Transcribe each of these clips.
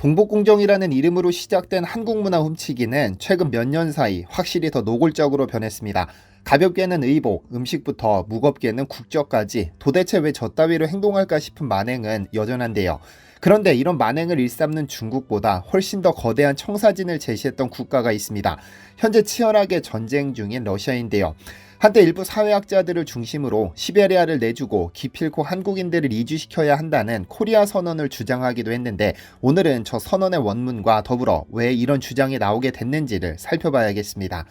동북공정이라는 이름으로 시작된 한국 문화 훔치기는 최근 몇 년 사이 확실히 더 노골적으로 변했습니다. 가볍게는 의복, 음식부터 무겁게는 국적까지 도대체 왜 저 따위로 행동할까 싶은 만행은 여전한데요. 그런데 이런 만행을 일삼는 중국보다 훨씬 더 거대한 청사진을 제시했던 국가가 있습니다. 현재 치열하게 전쟁 중인 러시아인데요. 한때 일부 사회학자들을 중심으로 시베리아를 내주고 기필코 한국인들을 이주시켜야 한다는 코리아 선언을 주장하기도 했는데 오늘은 저 선언의 원문과 더불어 왜 이런 주장이 나오게 됐는지를 살펴봐야겠습니다.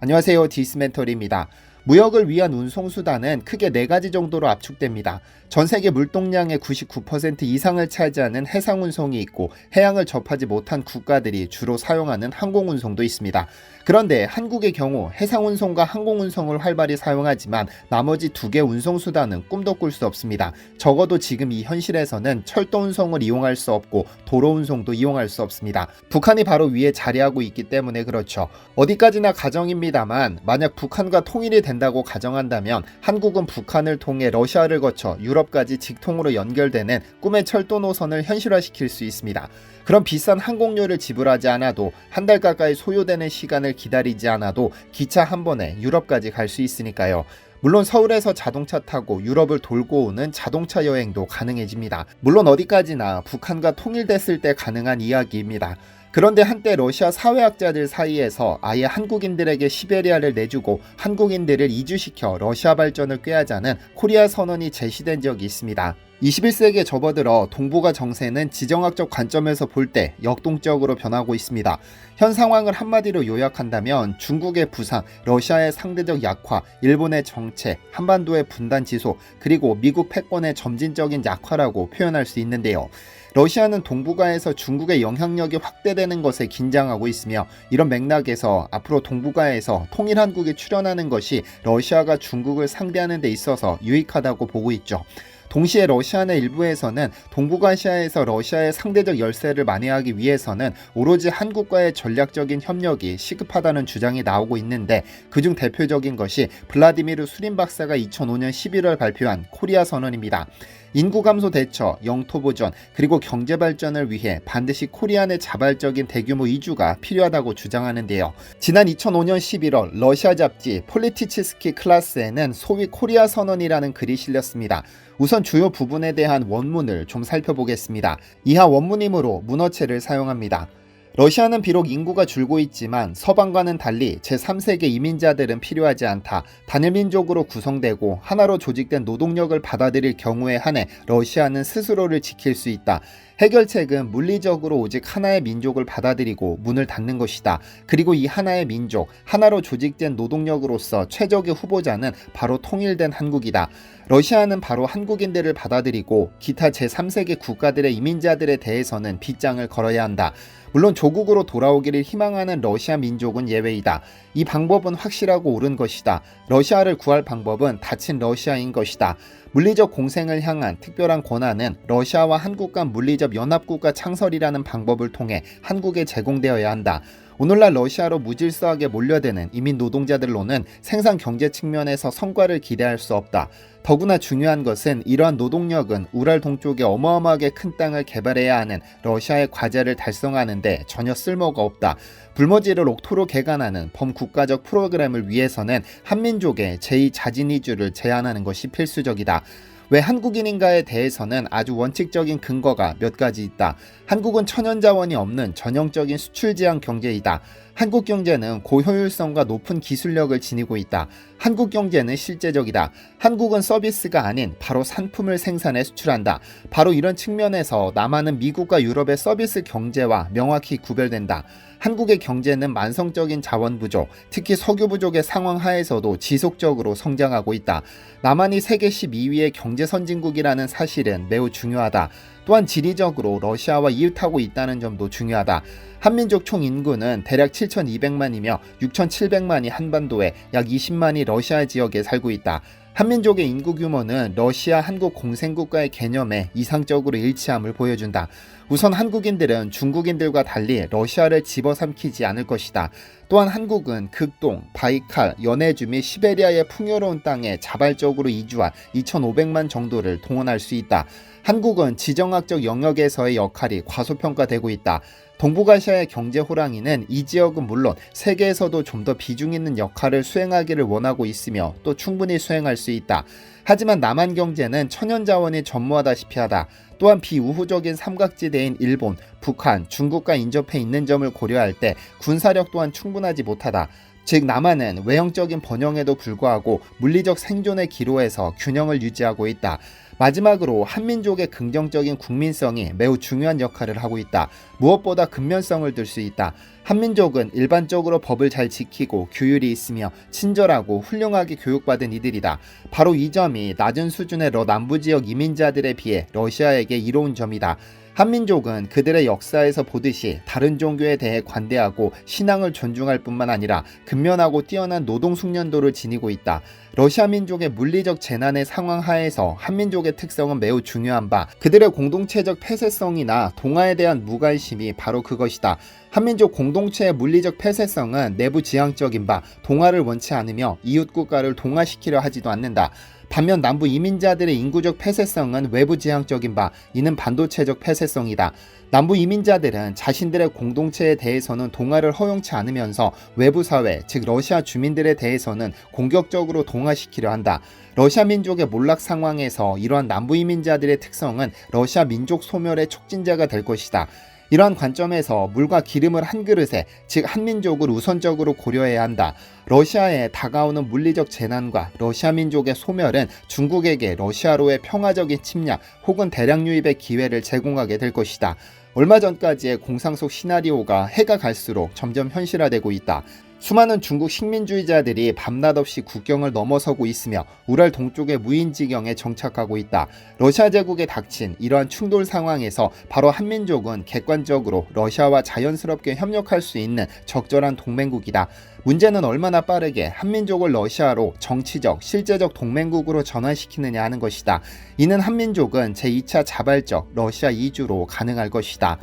안녕하세요. 디스멘터리입니다. 무역을 위한 운송수단은 크게 네 가지 정도로 압축됩니다. 전 세계 물동량의 99% 이상을 차지하는 해상운송이 있고 해양을 접하지 못한 국가들이 주로 사용하는 항공운송도 있습니다. 그런데 한국의 경우 해상운송과 항공운송을 활발히 사용하지만 나머지 두 개 운송수단은 꿈도 꿀 수 없습니다. 적어도 지금 이 현실에서는 철도운송을 이용할 수 없고 도로운송도 이용할 수 없습니다. 북한이 바로 위에 자리하고 있기 때문에 그렇죠. 어디까지나 가정입니다만 만약 북한과 통일이 된 다고 가정한다면 한국은 북한을 통해 러시아를 거쳐 유럽까지 직통으로 연결되는 꿈의 철도 노선을 현실화시킬 수 있습니다. 그럼 비싼 항공료를 지불하지 않아도 한 달 가까이 소요되는 시간을 기다리지 않아도 기차 한 번에 유럽까지 갈 수 있으니까요. 물론 서울에서 자동차 타고 유럽을 돌고 오는 자동차 여행도 가능해집니다. 물론 어디까지나 북한과 통일됐을 때 가능한 이야기입니다. 그런데 한때 러시아 사회학자들 사이에서 아예 한국인들에게 시베리아를 내주고 한국인들을 이주시켜 러시아 발전을 꾀하자는 코리아 선언이 제시된 적이 있습니다. 21세기에 접어들어 동북아 정세는 지정학적 관점에서 볼 때 역동적으로 변하고 있습니다. 현 상황을 한마디로 요약한다면 중국의 부상, 러시아의 상대적 약화, 일본의 정체, 한반도의 분단 지속, 그리고 미국 패권의 점진적인 약화라고 표현할 수 있는데요. 러시아는 동북아에서 중국의 영향력이 확대되는 것에 긴장하고 있으며 이런 맥락에서 앞으로 동북아에서 통일한국이 출현하는 것이 러시아가 중국을 상대하는 데 있어서 유익하다고 보고 있죠. 동시에 러시아의 일부에서는 동북아시아에서 러시아의 상대적 열세를 만회하기 위해서는 오로지 한국과의 전략적인 협력이 시급하다는 주장이 나오고 있는데 그중 대표적인 것이 블라디미르 수린 박사가 2005년 11월 발표한 코리아 선언입니다. 인구 감소 대처, 영토 보전, 그리고 경제 발전을 위해 반드시 코리아 내 자발적인 대규모 이주가 필요하다고 주장하는데요. 지난 2005년 11월 러시아 잡지 폴리티치스키 클라스에는 소위 코리아 선언이라는 글이 실렸습니다. 우선 주요 부분에 대한 원문을 좀 살펴보겠습니다. 이하 원문이므로 문어체를 사용합니다. 러시아는 비록 인구가 줄고 있지만 서방과는 달리 제3세계 이민자들은 필요하지 않다. 단일민족으로 구성되고 하나로 조직된 노동력을 받아들일 경우에 한해 러시아는 스스로를 지킬 수 있다. 해결책은 물리적으로 오직 하나의 민족을 받아들이고 문을 닫는 것이다. 그리고 이 하나의 민족, 하나로 조직된 노동력으로서 최적의 후보자는 바로 통일된 한국이다. 러시아는 바로 한국인들을 받아들이고 기타 제3세계 국가들의 이민자들에 대해서는 빗장을 걸어야 한다. 물론 조국으로 돌아오기를 희망하는 러시아 민족은 예외이다. 이 방법은 확실하고 옳은 것이다. 러시아를 구할 방법은 다친 러시아인 것이다. 물리적 공생을 향한 특별한 권한은 러시아와 한국 간 물리적 연합국가 창설이라는 방법을 통해 한국에 제공되어야 한다. 오늘날 러시아로 무질서하게 몰려드는 이민 노동자들로는 생산 경제 측면에서 성과를 기대할 수 없다. 더구나 중요한 것은 이러한 노동력은 우랄 동쪽에 어마어마하게 큰 땅을 개발해야 하는 러시아의 과제를 달성하는데 전혀 쓸모가 없다. 불모지를 옥토로 개간하는 범국가적 프로그램을 위해서는 한민족의 제2 자진 이주를 제한하는 것이 필수적이다. 왜 한국인인가에 대해서는 아주 원칙적인 근거가 몇 가지 있다. 한국은 천연자원이 없는 전형적인 수출 지향 경제이다. 한국 경제는 고효율성과 높은 기술력을 지니고 있다. 한국 경제는 실제적이다. 한국은 서비스가 아닌 바로 산품을 생산해 수출한다. 바로 이런 측면에서 남한은 미국과 유럽의 서비스 경제와 명확히 구별된다. 한국의 경제는 만성적인 자원 부족, 특히 석유 부족의 상황 하에서도 지속적으로 성장하고 있다. 남한이 세계 12위의 경제 선진국이라는 사실은 매우 중요하다. 또한 지리적으로 러시아와 이웃하고 있다는 점도 중요하다. 한민족 총 인구는 대략 7,200만이며 6,700만이 한반도에 약 20만이 러시아 지역에 살고 있다. 한민족의 인구 규모는 러시아 한국 공생국가의 개념에 이상적으로 일치함을 보여준다. 우선 한국인들은 중국인들과 달리 러시아를 집어삼키지 않을 것이다. 또한 한국은 극동, 바이칼, 연해주 및 시베리아의 풍요로운 땅에 자발적으로 이주한 2,500만 정도를 동원할 수 있다. 한국은 지정학적 영역에서의 역할이 과소평가되고 있다. 동북아시아의 경제 호랑이는 이 지역은 물론 세계에서도 좀 더 비중 있는 역할을 수행하기를 원하고 있으며 또 충분히 수행할 수 있다. 하지만 남한 경제는 천연 자원이 전무하다시피 하다. 또한 비우호적인 삼각지대인 일본, 북한, 중국과 인접해 있는 점을 고려할 때 군사력 또한 충분하지 못하다. 즉 남한은 외형적인 번영에도 불구하고 물리적 생존의 기로에서 균형을 유지하고 있다. 마지막으로 한민족의 긍정적인 국민성이 매우 중요한 역할을 하고 있다. 무엇보다 근면성을 들 수 있다. 한민족은 일반적으로 법을 잘 지키고 규율이 있으며 친절하고 훌륭하게 교육받은 이들이다. 바로 이 점이 낮은 수준의 러 남부 지역 이민자들에 비해 러시아에게 이로운 점이다. 한민족은 그들의 역사에서 보듯이 다른 종교에 대해 관대하고 신앙을 존중할 뿐만 아니라 근면하고 뛰어난 노동 숙련도를 지니고 있다. 러시아 민족의 물리적 재난의 상황 하에서 한민족의 특성은 매우 중요한 바 그들의 공동체적 폐쇄성이나 동아에 대한 무관심이 바로 그것이다. 한민족 공동체의 물리적 폐쇄성은 내부 지향적인 바 동아를 원치 않으며 이웃 국가를 동아시키려 하지도 않는다. 반면 남부 이민자들의 인구적 폐쇄성은 외부 지향적인 바 이는 반도체적 폐쇄성이다. 남부 이민자들은 자신들의 공동체에 대해서는 동아를 허용치 않으면서 외부 사회, 즉 러시아 주민들에 대해서는 공격적으로 동아시키려 한다. 러시아 민족의 몰락 상황에서 이러한 남부 이민자들의 특성은 러시아 민족 소멸의 촉진자가 될 것이다. 이러한 관점에서 물과 기름을 한 그릇에 즉 한민족을 우선적으로 고려해야 한다. 러시아에 다가오는 물리적 재난과 러시아 민족의 소멸은 중국에게 러시아로의 평화적인 침략 혹은 대량 유입의 기회를 제공하게 될 것이다. 얼마 전까지의 공상 속 시나리오가 해가 갈수록 점점 현실화되고 있다. 수많은 중국 식민주의자들이 밤낮 없이 국경을 넘어서고 있으며 우랄 동쪽의 무인지경에 정착하고 있다. 러시아 제국에 닥친 이러한 충돌 상황에서 바로 한민족은 객관적으로 러시아와 자연스럽게 협력할 수 있는 적절한 동맹국이다. 문제는 얼마나 빠르게 한민족을 러시아로 정치적, 실제적 동맹국으로 전환시키느냐 하는 것이다. 이는 한민족은 제2차 자발적 러시아 이주로 가능할 것이다.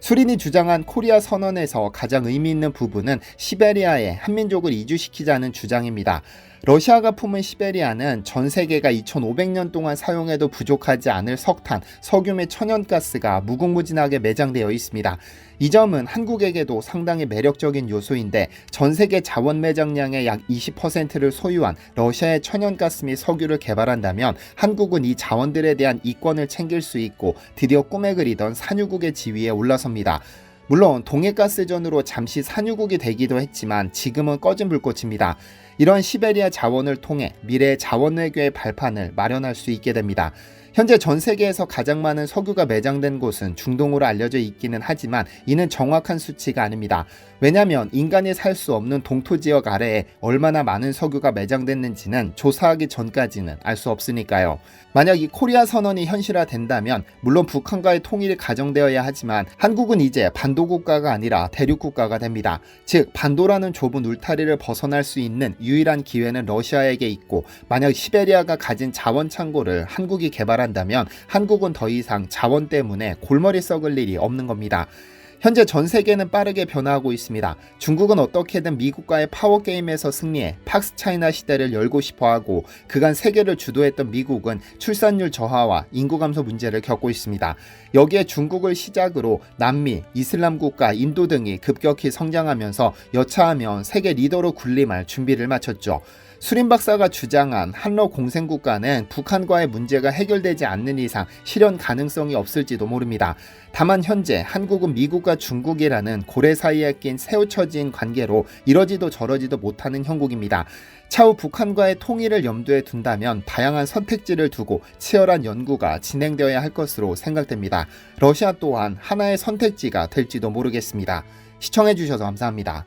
수린이 주장한 코리아 선언에서 가장 의미 있는 부분은 시베리아에 한민족을 이주시키자는 주장입니다. 러시아가 품은 시베리아는 전 세계가 2500년 동안 사용해도 부족하지 않을 석탄, 석유 및 천연가스가 무궁무진하게 매장되어 있습니다. 이 점은 한국에게도 상당히 매력적인 요소인데 전 세계 자원 매장량의 약 20%를 소유한 러시아의 천연가스 및 석유를 개발한다면 한국은 이 자원들에 대한 이권을 챙길 수 있고 드디어 꿈에 그리던 산유국의 지위에 올라섭니다. 물론 동해가스전으로 잠시 산유국이 되기도 했지만 지금은 꺼진 불꽃입니다. 이런 시베리아 자원을 통해 미래의 자원 외교의 발판을 마련할 수 있게 됩니다. 현재 전 세계에서 가장 많은 석유가 매장된 곳은 중동으로 알려져 있기는 하지만 이는 정확한 수치가 아닙니다. 왜냐하면 인간이 살 수 없는 동토 지역 아래에 얼마나 많은 석유가 매장됐는지는 조사하기 전까지는 알 수 없으니까요. 만약 이 코리아 선언이 현실화된다면 물론 북한과의 통일이 가정되어야 하지만 한국은 이제 반도 국가가 아니라 대륙 국가가 됩니다. 즉 반도라는 좁은 울타리를 벗어날 수 있는 유일한 기회는 러시아에게 있고 만약 시베리아가 가진 자원 창고를 한국이 개발한 다면 한국은 더 이상 자원 때문에 골머리 썩을 일이 없는 겁니다. 현재 전 세계는 빠르게 변화하고 있습니다. 중국은 어떻게든 미국과의 파워 게임에서 승리해 팍스 차이나 시대를 열고 싶어 하고 그간 세계를 주도했던 미국은 출산율 저하와 인구 감소 문제를 겪고 있습니다. 여기에 중국을 시작으로 남미, 이슬람 국가, 인도 등이 급격히 성장하면서 여차하면 세계 리더로 군림할 준비를 마쳤죠. 수린 박사가 주장한 한러 공생국가는 북한과의 문제가 해결되지 않는 이상 실현 가능성이 없을지도 모릅니다. 다만 현재 한국은 미국과 중국이라는 고래 사이에 낀 새우처진 관계로 이러지도 저러지도 못하는 형국입니다. 차후 북한과의 통일을 염두에 둔다면 다양한 선택지를 두고 치열한 연구가 진행되어야 할 것으로 생각됩니다. 러시아 또한 하나의 선택지가 될지도 모르겠습니다. 시청해주셔서 감사합니다.